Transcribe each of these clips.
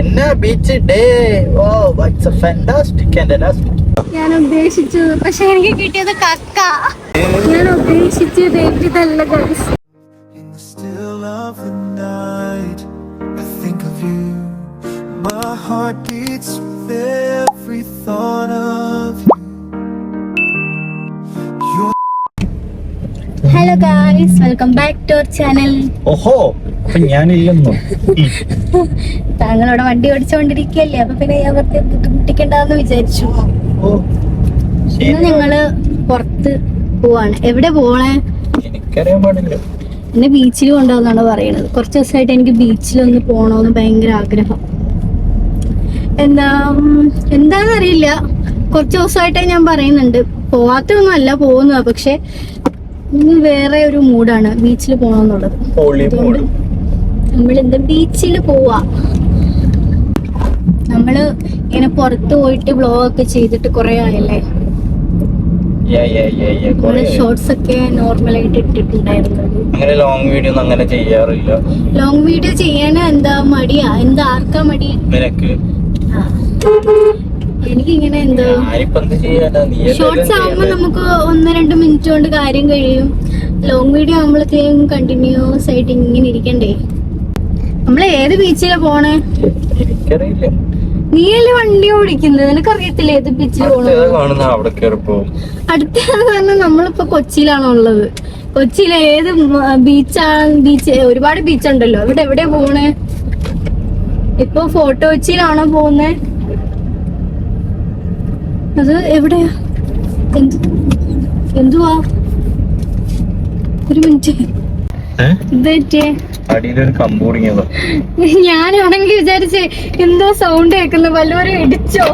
എന്നാ beach day oh it's a fantastic and elastic ഞാൻ ഉദ്ദേശിച്ചു പക്ഷെ എനിക്ക് കിട്ടിയത് കക്ക. ഞാൻ ഉദ്ദേശിച്ചത് ഇതല്ല guys. My heart beats with every thought of you. You're hello guys welcome back to our channel ഓഹോ അപ്പൊ ഞാനില്ലെന്നോ? താങ്കളവിടെ വണ്ടി ഓടിച്ചുകൊണ്ടിരിക്കുകയല്ലേ അപ്പൊ പിന്നെ ഞാൻ വെറുതെ ബുദ്ധിമുട്ടിക്കണ്ടെന്ന് വിചാരിച്ചു. ഇന്ന് ഞങ്ങൾ പുറത്ത് പോവാണ്. എവിടെ പോണേ? എനിക്കറിയാൻ പാടില്ല. എന്നെ ബീച്ചിൽ കൊണ്ടുപോകുന്നാണ് പറയണത്. കുറച്ച് ദിവസമായിട്ട് എനിക്ക് ബീച്ചിലൊന്ന് പോകണമെന്ന് ഭയങ്കര ആഗ്രഹം. എന്താ അറിയില്ല കുറച്ച് ദിവസമായിട്ട് ഞാൻ പറയുന്നുണ്ട്. പോവാത്തൊന്നും അല്ല പോകുന്നത്. പക്ഷെ വേറെ ഒരു മൂഡാണ് ബീച്ചിൽ പോകണമെന്നുള്ളത് നമ്മൾ എന്താ ബീച്ചിൽ പോവാ. നമ്മൾ ഇങ്ങനെ പുറത്ത് പോയിട്ട് വ്ലോഗ് ഒക്കെ ചെയ്തിട്ട് കുറെ ആയല്ലേ. ഷോർട്സ് ഒക്കെ നോർമലായിട്ട് ഇട്ടിട്ടുണ്ടായിരുന്നത് അങ്ങനെ ലോങ് വീഡിയോ അങ്ങനെ ചെയ്യാറില്ല. ലോങ് വീഡിയോ ചെയ്യാൻ എന്താ മടിയാ? എന്താ ആർക്കാ മടി? നിനക്ക്. എനിക്കിങ്ങനെ എന്തോ ഷോർട്സ് ആവുമ്പോ നമുക്ക് ഒന്ന് രണ്ട് മിനിറ്റ് കൊണ്ട് കാര്യം കഴിയും. ലോങ് വീഡിയോ ആവുമ്പോഴത്തേക്കും കണ്ടിന്യൂസ് ആയിട്ട് ഇങ്ങനെ ഇരിക്കണ്ടേ? നമ്മൾ ഏത് ബീച്ചിലാ പോണേ? നീയല്ലേ വണ്ടി ഓടിക്കുന്നത്? നിനക്കറിയത്തില്ല ഏത് ബീച്ചിൽ അടുത്ത പോണത്? കാണുന്ന അവിടെ കയറി പോകും. അടുത്തെന്ന് പറഞ്ഞാൽ നമ്മളിപ്പോ കൊച്ചിയിലാണ് ഉള്ളത്? കൊച്ചിയിലെ ഏത് ബീച്ചാണ് ബീച്ച് ഒരുപാട് ബീച്ച് ഉണ്ടല്ലോ. അവിടെ എവിടെ പോണേ? ഇപ്പൊ ഫോട്ടോ കൊച്ചിയിലാണോ പോകുന്നേ അത് എവിടെയാ എന്ത് എന്തുവാ? ഒരു മിനിറ്റ്. ഞാനാണെങ്കിൽ വിചാരിച്ചേ എന്തോ സൗണ്ട് കേൾക്കുന്നു. വല്ലവരും ഇടിച്ചോ?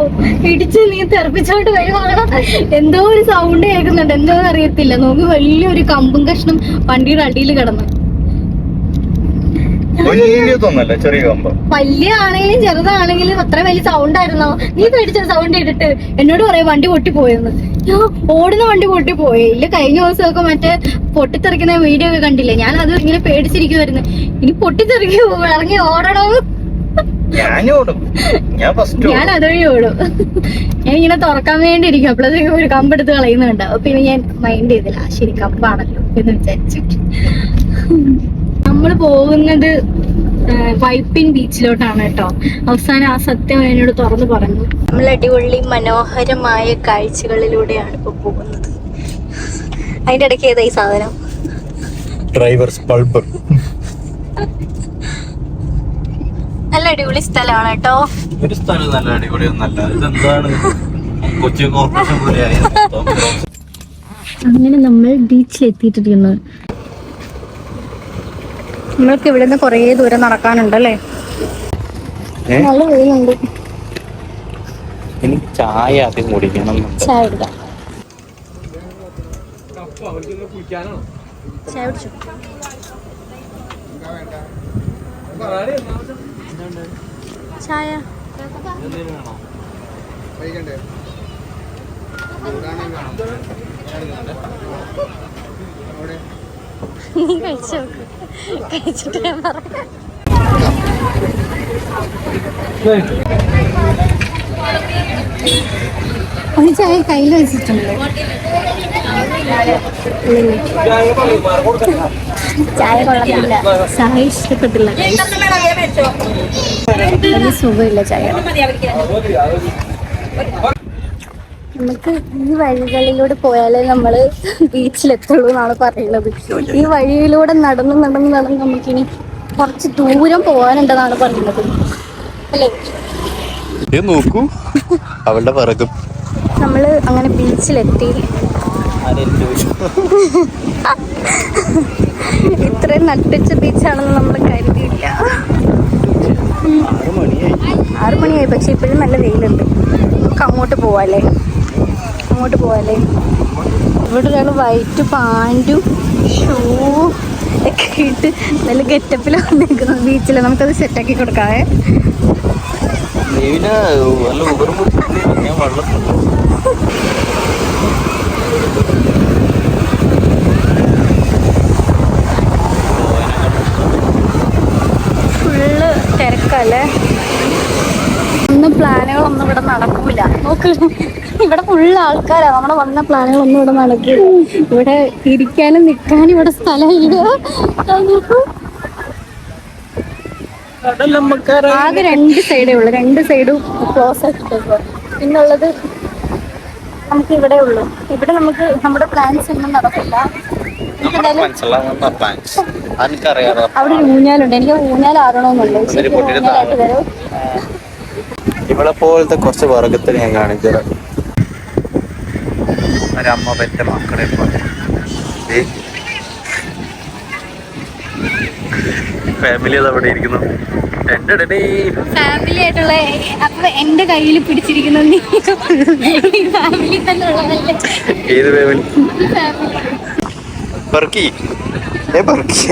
ഇടിച്ച് നീ തെറപ്പിച്ചോണ്ട് വരുവാണോ? എന്തോ ഒരു സൗണ്ട് കേൾക്കുന്നുണ്ട്. എന്തോ അറിയത്തില്ല നോക്കി വലിയൊരു കമ്പും കഷ്ണം വണ്ടിയുടെ അടിയിൽ കിടന്നു. വലിയതൊന്നല്ല ചെറിയ കമ്പ് വലിയ ആണെങ്കിലും ചെറുതാണെങ്കിലും അത്ര വലിയ സൗണ്ട് ആയിരുന്നോ? നീ പേടിച്ച സൗണ്ട് ഇട്ടിട്ട്? എന്നോട് പറയാം വണ്ടി പൊട്ടിപ്പോയെന്ന്. ഞാൻ ഓടുന്ന വണ്ടി പൊട്ടി പൊട്ടിപ്പോയി. ഇല്ല കഴിഞ്ഞ ദിവസമൊക്കെ മറ്റേ പൊട്ടിത്തെറിക്കുന്ന വീഡിയോ ഒക്കെ കണ്ടില്ലേ? ഞാൻ അത് ഇങ്ങനെ പേടിച്ചിരിക്കുമായിരുന്നു ഇനി പൊട്ടിത്തെറിക്കോ ഇറങ്ങി ഓടണോ? ഞാൻ ഓടും. ഞാൻ ഫസ്റ്റ് ഞാൻ അതുവഴി ഓടും. ഞാൻ ഇങ്ങനെ തുറക്കാൻ വേണ്ടി ഇരിക്കും അപ്പോഴത്തേക്കും ഒരു കമ്പെടുത്ത് കളയുന്നുണ്ട്. കളയുന്നുണ്ടാവും പിന്നെ ഞാൻ മൈൻഡ് ചെയ്തില്ല. ശരി കമ്പാണല്ലോ എന്ന് വിചാരിച്ചു നമ്മൾ പോകുന്നത് വൈപ്പിൻ ബീച്ചിലോട്ടാണ് കേട്ടോ. അവസാനം ആ സത്യം എന്നോട് തുറന്നു പറഞ്ഞു. നമ്മൾ അടിപൊളി മനോഹരമായ കാഴ്ചകളിലൂടെയാണ് ഇപ്പൊ പോകുന്നത്. അതിന്റെ ഇടയ്ക്ക് ഏതാ ഈ സാധനം? ഡ്രൈവർ സ്പൾബർ നല്ല അടിപൊളി സ്ഥലമാണ് കേട്ടോ. ഒരു സ്ഥലം നല്ല അടിപൊളിയൊന്നല്ല ഇതെന്താണ്? കൊച്ചി കോർപ്പറേഷൻ പോലെയായ. അങ്ങനെ നമ്മൾ ബീച്ചിൽ എത്തിയിട്ടിരിക്കുന്നു നമ്മൾക്ക് ഇവിടെ നിന്ന് കുറേ ദൂരം നടക്കാനുണ്ടല്ലേ? നല്ല വെയിലുണ്ട്. എനിക്ക് ചായ ആദ്യം കുടിക്കണം. ചായ എടുക്കാം ചായ കുടിച്ചു? ചായ. നീ കഴിച്ചോ കഴിച്ചിട്ട് ഞാൻ പറയാം. ഒരു ചായ കയ്യിൽ വെച്ചിട്ടുണ്ട്. ചായ കൊള്ളത്തില്ല. ചായ ഇഷ്ടപ്പെട്ടില്ല. സുഖമില്ല ചായ. നമുക്ക് ഈ വഴികളിലൂടെ പോയാലേ നമ്മൾ ബീച്ചിലെത്തുള്ളൂ എന്നാണ് പറയുന്നത്. ഈ വഴിയിലൂടെ നടന്ന് നടന്ന് നടന്ന് നമുക്കിനി കുറച്ച് ദൂരം പോകാനുണ്ടെന്നാണ് പറയുന്നത്. അല്ലേ? നോക്കൂ. അവളുടെ പറകും നമ്മൾ അങ്ങനെ ബീച്ചിലെത്തി. ഇത്രയും നട്ടിച്ച ബീച്ചാണെന്ന് നമ്മൾ കരുതിയില്ല. ആറുമണിയായി. ആറ് മണിയായി പക്ഷെ ഇപ്പോഴും നല്ല വെയിലുണ്ട്. നമുക്ക് അങ്ങോട്ട് പോവാല്ലേ? അങ്ങോട്ട് പോവാല്ലേ? ഇവിടെ ഒരാൾ വൈറ്റ് പാന്റും ഷൂ ഒക്കെ ഇട്ട് നല്ല ഗെറ്റപ്പിൽ നിൽക്കുന്നത് ബീച്ചിൽ നമുക്കത് സെറ്റാക്കി കൊടുക്കാവേ. ഫുള്ള് തിരക്കല്ലേ? പ്ലാനുകളൊന്നും ഇവിടെ നടക്കൂല. നോക്ക് ഇവിടെ ഫുള്ള് ആൾക്കാരാ. നമ്മുടെ വന്ന പ്ലാനുകളൊന്നും ഇവിടെ നടക്കില്ല ഇവിടെ ഇരിക്കാനും നിൽക്കാനും ഇവിടെ സ്ഥലമില്ല. ആകെ രണ്ട് സൈഡേ ഉള്ളു. രണ്ട് സൈഡും ക്ലോസ് ആക്കിട്ടേക്കുക പിന്നുള്ളത് നമുക്ക് ഇവിടെ ഉള്ളു. ഇവിടെ നമുക്ക് നമ്മുടെ പ്ലാൻസ് ഒന്നും നടക്കില്ല. അവിടെ ഊഞ്ഞാലുണ്ട്. എനിക്ക് ഊഞ്ഞാൽ ആറണമെന്നുണ്ട്. ഊഞ്ഞാലായിട്ട് തരും ഇവിടെ പോലത്തെ കുറച്ച് വർഗത്തിൽ ഞാൻ കാണിച്ചത് ഒരമ്മ പെറ്റ മക്കളെ പോലെ. ഫാമിലി അവിടെ ഇരിക്കുന്നു എന്റെ ഡേ ഫാമിലി ആയിട്ടുള്ള അപ്പൊ എന്റെ കയ്യിൽ പിടിച്ചിരിക്കുന്ന നീ. ഫാമിലി തന്നെ ഉള്ളതല്ലേ? ഏത് ഫാമിലി ഫാമിലി ബർക്കി. ഏ ബർക്കി.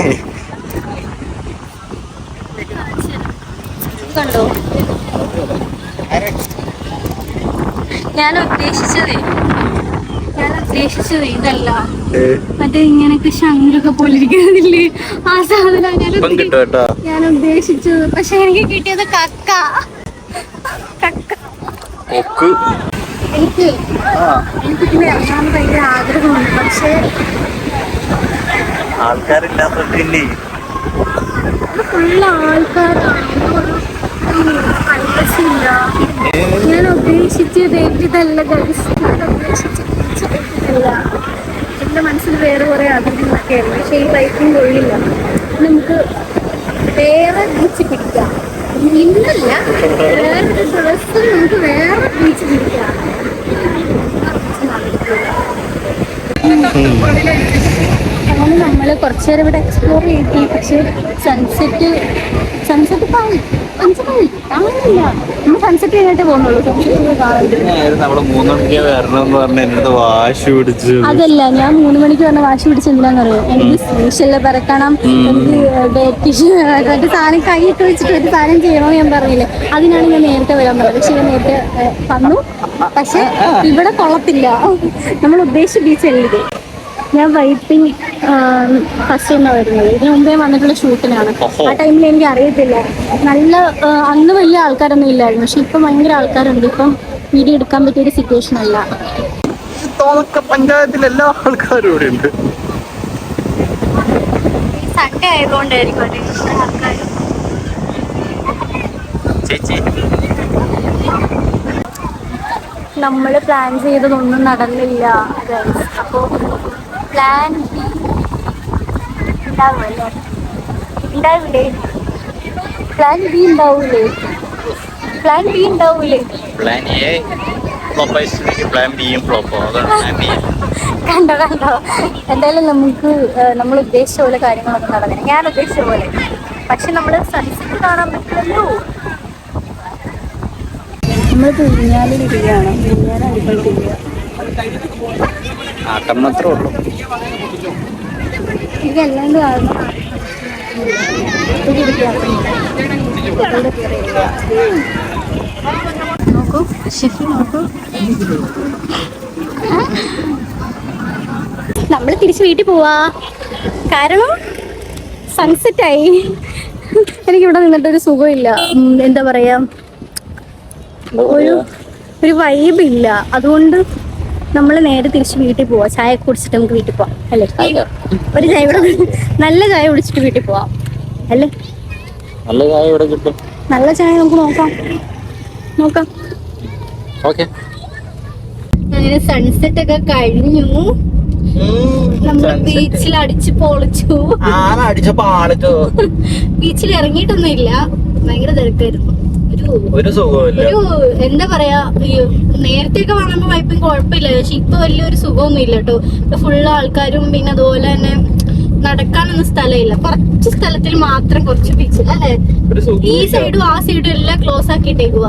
കണ്ടോ? ഞാൻ ഉദ്ദേശിച്ചതേ ഞാൻ ഉദ്ദേശിച്ചത് ഇതല്ല മറ്റേ ഇങ്ങനൊക്കെ ശങ്കൊക്കെ പോലെ ഇരിക്കുന്നില്ലേ? ആ സാധനം ഞാൻ ഞാൻ ഉദ്ദേശിച്ചത് പക്ഷെ എനിക്ക് കിട്ടിയത് കക്ക. കക്ക. എനിക്ക് എനിക്ക് പിന്നെ ഇറങ്ങാൻ ഭയങ്കര ആഗ്രഹമുണ്ട്. പക്ഷേ ആൾക്കാരില്ലാത്തോണ്ടില്ലേ ഫുള്ള് ആൾക്കാരാണ്. പ്രൈവസി ഇല്ല ഞാൻ ഉദ്ദേശിച്ചത് ഇതല്ല guys. ഞാൻ ഉദ്ദേശിച്ചത് ഇതല്ല. എന്റെ മനസ്സിൽ വേറെ കുറെ ആഗ്രഹങ്ങളൊക്കെ ആയിരുന്നു പക്ഷെ ഈ ബൈക്കും കൊള്ളില്ല. നമുക്ക് വേറെ ബീച്ച് പിടിക്കാം. ഇന്നല്ല വേറെ ദിവസം നമുക്ക് വേറെ ബീച്ച് പിടിക്കാം. അങ്ങനെ നമ്മൾ കുറച്ച് നേരം ഇവിടെ എക്സ്പ്ലോർ ചെയ്തി. പക്ഷേ സൺസെറ്റ് സൺസെറ്റ് സൺസെറ്റ് അതല്ല ഞാൻ മൂന്ന് മണിക്ക് പറഞ്ഞ വാശി പിടിച്ച്. എന്തിനാന്നറിയോ? എനിക്ക് സ്പെഷ്യൽ പറക്കണം. എനിക്ക് ഡേറ്റ് മറ്റേ സാധനം കൈയിട്ട് വെച്ചിട്ട് ഒരു സാധനം ചെയ്യണമെന്ന് ഞാൻ പറഞ്ഞില്ലേ? അതിനാണ് ഞാൻ നേരത്തെ വരാൻ പറഞ്ഞത്. പക്ഷെ ഞാൻ നേരത്തെ വന്നു. പക്ഷെ ഇവിടെ കൊള്ളത്തില്ല. നമ്മൾ ഉദ്ദേശിച്ച ബീച്ച് അല്ല ഞാൻ വൈപ്പിംഗ് ഫസ്റ്റ് ഒന്നാണ് വരുന്നത്. ഇതിനു മുമ്പേ വന്നിട്ടുള്ള ഷൂട്ടിനാണ്. ആ ടൈമിൽ എനിക്ക് അറിയത്തില്ല. നല്ല അന്ന് വലിയ ആൾക്കാരൊന്നും ഇല്ലായിരുന്നു. പക്ഷെ ഇപ്പം ഭയങ്കര ആൾക്കാരുണ്ട്. ഇപ്പം വീഡിയോ എടുക്കാൻ പറ്റിയ ഒരു സിറ്റുവേഷൻ അല്ല. തോന്നക്ക പഞ്ചായത്തിൽ എല്ലാ ആൾക്കാരും ഇവിടെ ഉണ്ട്. സൺഡേ ആയതുകൊണ്ടായിരിക്കും. ചേച്ചി? നമ്മൾ പ്ലാൻ ചെയ്തതൊന്നും നടന്നില്ല guys. പ്ലാൻ. ബി ഉണ്ടാവുമല്ലേ? ഉണ്ടാവില്ലേ? പ്ലാൻ ബി ഉണ്ടാവൂലേ പ്ലാൻ ബി ഉണ്ടാവൂലേ പ്ലാൻ എ ഫ്ലോപ്പ് പ്ലാൻ ബിയും ഫ്ലോപ്പോ അതാണ് പ്ലാൻ ബി. കണ്ടോ കണ്ടോ? എന്തായാലും നമുക്ക് നമ്മൾ ഉദ്ദേശിച്ച പോലെ കാര്യങ്ങളൊക്കെ നടക്കണം ഞാൻ ഉദ്ദേശിച്ച പോലെ. പക്ഷെ നമ്മൾ സൺസെറ്റ് കാണാൻ പറ്റില്ലല്ലോ. നമ്മളിപ്പോൾ ഊഞ്ഞാലിലിരിക്കുകയാണ് ഊഞ്ഞാലടിക്കൊണ്ടിരിക്കുക ആട്ടം മാത്രമേ ഉള്ളൂ നമ്മൾ തിരിച്ചു. നോക്കൂ ഷെഫ് നോക്കൂ. നമ്മൾ തിരിച്ച് വീട്ടിൽ പോവാ. കാരണം സൺസെറ്റ് ആയി. എനിക്ക് ഇവിടെ നിന്നിട്ട് ഒരു സുഖമില്ല എന്താ പറയാ? ഒരു ഒരു വൈബില്ല അതുകൊണ്ട് നമ്മൾ നേരെ തിരിച്ച് വീട്ടിൽ പോവാം. ചായ കുടിച്ചിട്ട് നമുക്ക് വീട്ടിൽ പോവാം അല്ലേ? ഒരു ചായ ഇവിടെ നല്ല ചായ കുടിച്ചിട്ട് വീട്ടിൽ പോവാം അല്ലേ? നല്ല ചായ ഇവിടെ കിട്ടും. നല്ല ചായ നമുക്ക് നോക്കാം. നോക്കാം. ഓക്കെ. അങ്ങനെ സൺസെറ്റ് ഒക്കെ കഴിഞ്ഞു. നമ്മൾ ബീച്ചിൽ അടിച്ച് പൊളിച്ചു. ബീച്ചിൽ ഇറങ്ങിയിട്ടൊന്നും ഇല്ല. ഭയങ്കര തിരക്കായിരുന്നു. ഒരു ഒരു എന്താ പറയാ നേരത്തെ ഒക്കെ കാണുമ്പോ വൈപ്പിങ് കുഴപ്പമില്ല. പക്ഷെ ഇപ്പൊ വലിയൊരു സുഖമൊന്നും ഇല്ല കേട്ടോ ഫുള്ള് ആൾക്കാരും പിന്നെ അതുപോലെ തന്നെ നടക്കാനൊന്നും സ്ഥലമില്ല. കുറച്ച് സ്ഥലത്തിൽ മാത്രം കുറച്ച് ബീച്ചിൽ അല്ലെ? ഈ സൈഡും ആ സൈഡും എല്ലാം ക്ലോസ് ആക്കിയിട്ടേക്കുക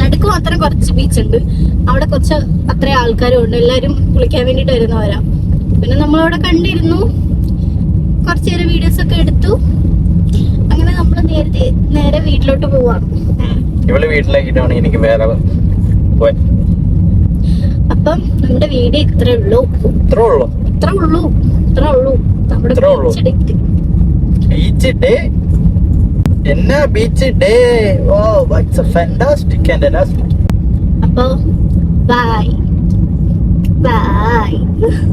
നടുക്ക് മാത്രം കുറച്ച് ബീച്ച് ഉണ്ട്. അവിടെ കുറച്ച് അത്ര ആൾക്കാരും ഉണ്ട്. എല്ലാരും കുളിക്കാൻ വേണ്ടിട്ട് വരുന്നവരാ. പിന്നെ നമ്മളവിടെ കണ്ടിരുന്നു. കുറച്ചേരം വീഡിയോസ് ഒക്കെ എടുത്തു. അങ്ങനെ നേരത്തെ നേരെ വീട്ടിലോട്ട് പോവാം. ഇവൾ വീട്ടിലേക്കിട്ടാണ് എനിക്ക് വേറെ അപ്പം നമ്മുടെ വീഡിയോ ഇത്രേ ഉള്ളൂ. ഇത്രേ ഉള്ളൂ? ഇത്രേ ഉള്ളൂ. ഇത്രേ ഉള്ളൂ. നമ്മുടെ ബീച്ച് ഡേ? എന്നാ beach day? Oh it's a fantastic and അപ്പൊ ബൈ ബൈ